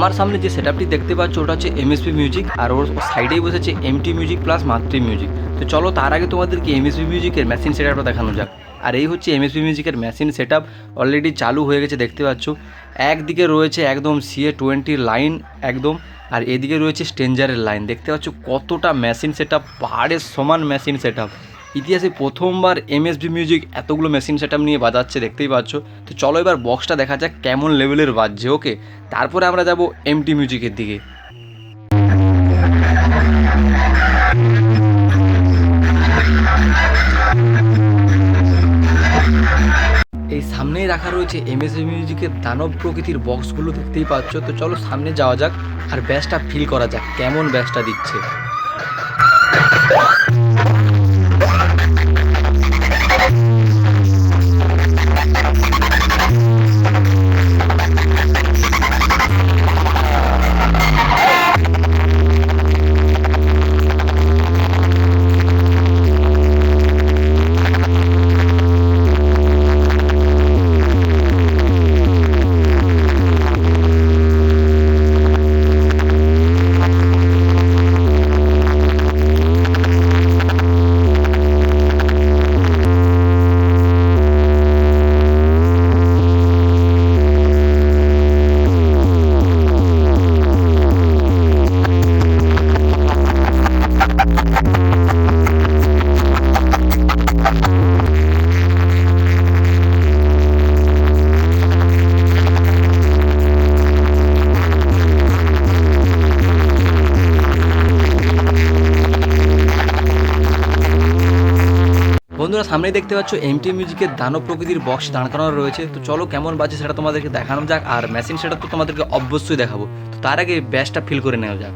আমার সামনে যে সেটআপটি দেখতে পাচ্ছ, ওটা হচ্ছে এমএসপি মিউজিক আর ওর সাইডেই বসেছে এমটি মিউজিক প্লাস মাতৃ মিউজিক তো চলো তার আগে তোমাদেরকে এমএসপি মিউজিকের মেশিন সেটআপটা দেখানো যাক। আর এই হচ্ছে এমএসপি মিউজিকের মেশিন সেটআপ অলরেডি চালু হয়ে গেছে, দেখতে পাচ্ছ। একদিকে রয়েছে একদম সিএ টোয়েন্টির লাইন একদম, আর এদিকে রয়েছে স্টেঞ্জারের লাইন দেখতে পাচ্ছ কতটা মেশিন সেটআপ পাহাড়ের সমান মেশিন সেটআপ ইতিহাসে প্রথমবার এমএসবি মিউজিক এতগুলো মেশিন সেটআপ নিয়ে বাজাচ্ছে, দেখতেই পাচ্ছ। তো চলো এবার বক্সটা দেখা যাক কেমন লেভেলের বাজছে ওকে তারপরে আমরা যাব এমটি মিউজিকের দিকে। এই সামনেই রাখা রয়েছে এমএসবি মিউজিকের দানব প্রকৃতির বক্সগুলো দেখতেই পাচ্ছ। তো চলো সামনে যাওয়া যাক আর ব্যাসটা ফিল করা যাক, কেমন ব্যাসটা দিচ্ছে। বন্ধুরা, সামনেই দেখতে পাচ্ছ এমটি মিউজিকের দানব প্রকৃতির বক্স দাঁড় করানো রয়েছে। তো চলো, কেমন বাজে সেটা তোমাদেরকে দেখানো যাক, আর মেশিন সেটা তো তোমাদেরকে অবশ্যই দেখাবো। তো তার আগে ব্যাসটা ফিল করে নেওয়া যাক।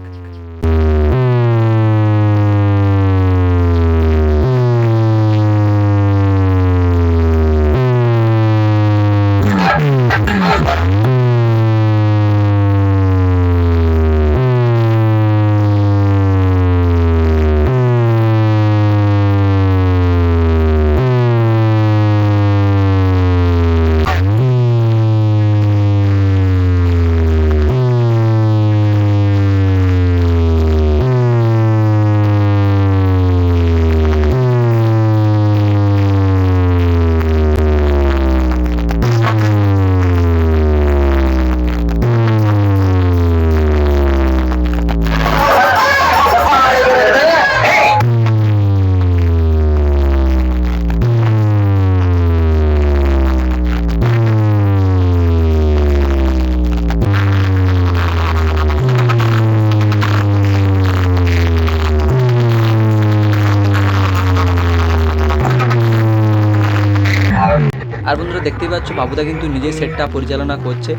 আর বন্ধুরা দেখতেই পাচ্ছ, বাবুদা কিন্তু নিজেই সেটটা পরিচালনা করছে।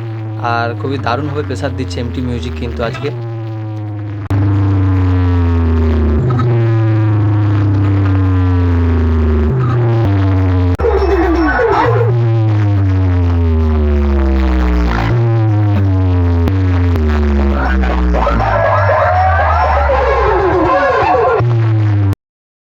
আর খুবই দারুণভাবে প্রেসার দিচ্ছে এমটি মিউজিক কিন্তু আজকে।